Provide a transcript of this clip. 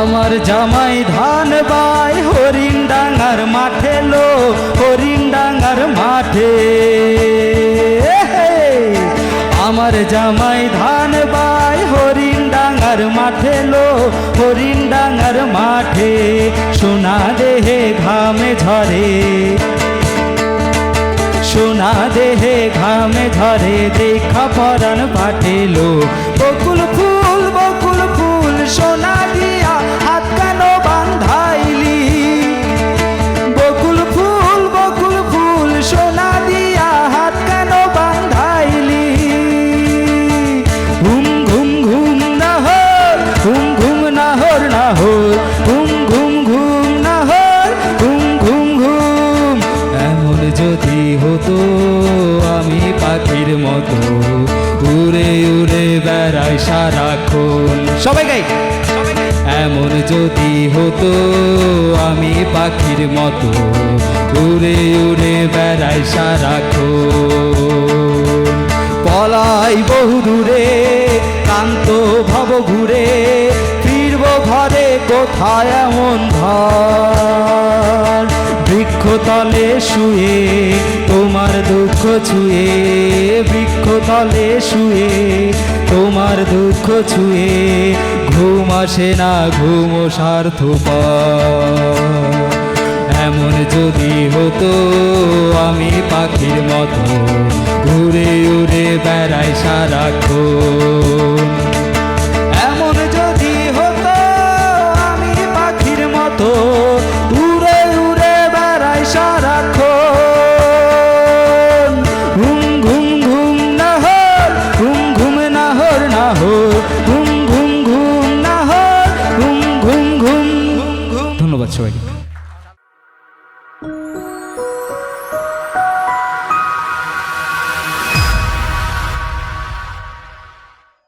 জামাই ধান বাই, হরিণ ডাঙার মাঠে লো, হরিণ ডাঙার মাঠে। আমার জামাই ধান বাই, হরিণ ডাঙার মাঠে লো, হরিণ ডাঙার মাঠে। সোনা দেহে ঘামে ঝরে, সোনা দেহে ঘামে ঝরে, দেখা পরাণ পাঠেলো বকুল ফুল ঘুম ঘুম ঘুম না হর ঘুম ঘুম ঘুম। এমন যদি হতো আমি পাখির মতো উড়ে উড়ে বেড়াই সারাক্ষণ। সবাই গাই। এমন যদি হতো আমি পাখির মতো উড়ে উড়ে বেড়াই সারাক্ষণ। পলাই বহু দূরে কান্ত ভব ঘরে কোথায় এমন ধর? বৃক্ষতলে শুয়ে তোমার দুঃখ ছুঁয়ে, বৃক্ষতলে শুয়ে তোমার দুঃখ ছুঁয়ে, ঘুম আসে না, ঘুম স্বার্থপর। এমন যদি হতো আমি পাখির মতো উড়ে উড়ে বেড়াই সারাক্ষণ। ধন্যবাদ সবাইকে